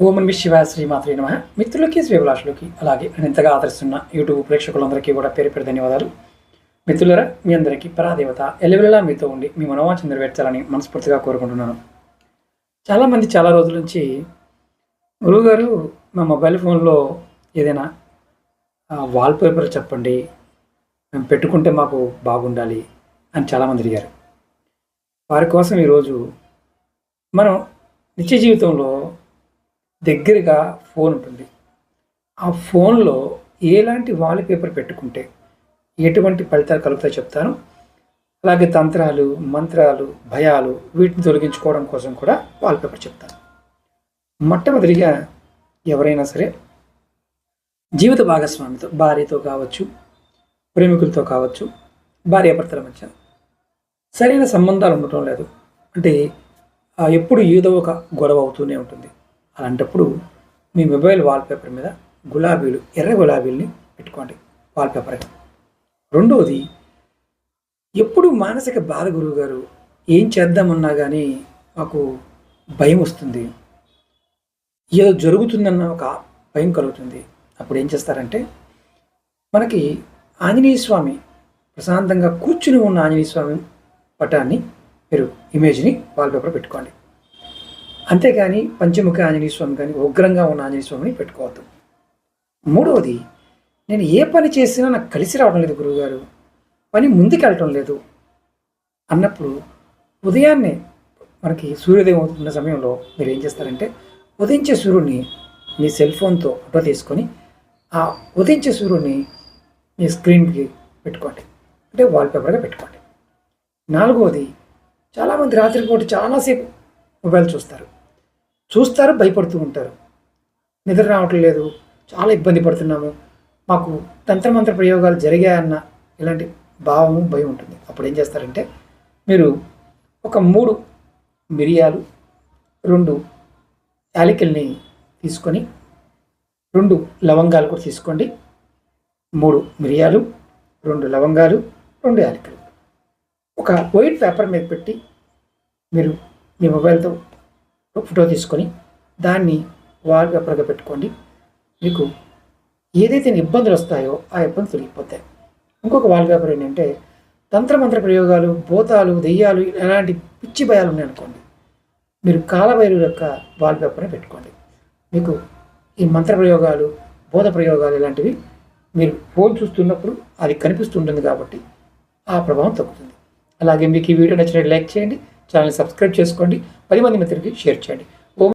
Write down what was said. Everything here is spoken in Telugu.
ఓం నమి శివాయ శ్రీమాత్రి నమ. మిత్రులకి శ్రీభిలాషులకి అలాగే ఎంతగా ఆదరిస్తున్న యూట్యూబ్ ప్రేక్షకులందరికీ కూడా పేరు పేరు ధన్యవాదాలు. మిత్రులరా మీ అందరికీ పరాదేవత ఎల్లవెల్లలా మీతో ఉండి మీ మనోవాంఛ నెరవేర్చాలని మనస్ఫూర్తిగా కోరుకుంటున్నాను. చాలామంది చాలా రోజుల నుంచి గురువుగారు మా మొబైల్ ఫోన్లో ఏదైనా వాల్పేపర్ చెప్పండి మేము పెట్టుకుంటే మాకు బాగుండాలి అని చాలామంది అడిగారు. వారి కోసం ఈరోజు మనం నిత్య జీవితంలో దగ్గరగా ఫోన్ ఉంటుంది. ఆ ఫోన్లో ఎలాంటి వాల్పేపర్ పెట్టుకుంటే ఎటువంటి ఫలితాలు కలుగుతాయో చెప్తాను. అలాగే తంత్రాలు మంత్రాలు భయాలు వీటిని తొలగించుకోవడం కోసం కూడా వాల్పేపర్ చెప్తాను. మొట్టమొదటిగా ఎవరైనా సరే జీవిత భాగస్వామితో భార్యతో కావచ్చు ప్రేమికులతో కావచ్చు భార్యాభర్తల మధ్య సరైన సంబంధాలు ఉండటం లేదు. అంటే ఎప్పుడు ఏదో ఒక గొడవ అవుతూనే ఉంటుంది. అలాంటప్పుడు మీ మొబైల్ వాల్పేపర్ మీద గులాబీలు ఎర్ర గులాబీల్ని పెట్టుకోండి వాల్పేపర్గా రెండవది ఎప్పుడు మానసిక బాధ గురువు గారు ఏం చేద్దామన్నా కానీ మాకు భయం వస్తుంది. ఏదో జరుగుతుందన్న ఒక భయం కలుగుతుంది. అప్పుడు ఏం చేస్తారంటే మనకి ఆంజనేయ స్వామి ప్రశాంతంగా కూర్చుని ఉన్న ఆంజనేయ స్వామి పటాన్ని మీరు ఇమేజ్ని వాల్పేపర్ పెట్టుకోండి. అంతేకాని పంచముఖ ఆంజనేయ స్వామి కానీ ఉగ్రంగా ఉన్న ఆంజనేయ స్వామిని పెట్టుకోవద్దు. మూడవది నేను ఏ పని చేసినా నాకు కలిసి రావడం లేదు గురువుగారు. పని ముందుకెళ్ళటం లేదు. అన్నప్పుడు ఉదయాన్నే మనకి సూర్యోదయం అవుతున్న సమయంలో మీరు ఏం చేస్తారంటే ఉదయించే సూర్యుడిని మీ సెల్ ఫోన్తో ఫోటో తీసుకొని ఆ ఉదయించే సూర్యుడిని మీ స్క్రీన్కి పెట్టుకోండి. అంటే వాల్పేపర్గా పెట్టుకోండి. నాలుగవది చాలామంది రాత్రిపూట చాలాసేపు మొబైల్ చూస్తారు. చూస్తారు భయపడుతూ ఉంటారు. నిద్ర రావటం లేదు. చాలా ఇబ్బంది పడుతున్నాము. మాకు తంత్రమంత్ర ప్రయోగాలు జరిగాయన్న ఇలాంటి భావము భయం ఉంటుంది. అప్పుడు ఏం చేస్తారంటే మీరు ఒక మూడు మిరియాలు రెండు యాలికల్ని తీసుకొని రెండు లవంగాలు కూడా తీసుకోండి. మూడు మిరియాలు రెండు లవంగాలు రెండు యాలకులు. ఒక వైట్ పేపర్ మీద పెట్టి మీరు మీ మొబైల్తో ఫోటో తీసుకొని దాన్ని వాల్ పేపర్గా పెట్టుకోండి. మీకు ఏదైతే ఇబ్బందులు వస్తాయో ఆ ఇబ్బందులు తొలగిపోతాయి. ఇంకొక వాల్ పేపర్ ఏంటంటే తంత్రమంత్ర ప్రయోగాలు భూతాలు దెయ్యాలు ఎలాంటి పిచ్చి భయాలు ఉన్నాయనుకోండి. మీరు కాలభైరు యొక్క వాల్ పేపర్ని పెట్టుకోండి. మీకు ఈ మంత్ర ప్రయోగాలు బోధ ప్రయోగాలు ఇలాంటివి మీరు ఫోన్ చూస్తున్నప్పుడు అది కనిపిస్తుంటుంది కాబట్టి ఆ ప్రభావం తగ్గుతుంది. అలాగే మీకు ఈ వీడియో నచ్చినట్టు లైక్ చేయండి. ఛానల్ సబ్స్క్రైబ్ చేసుకోండి పది మంది మిత్రులకి షేర్ చేయండి.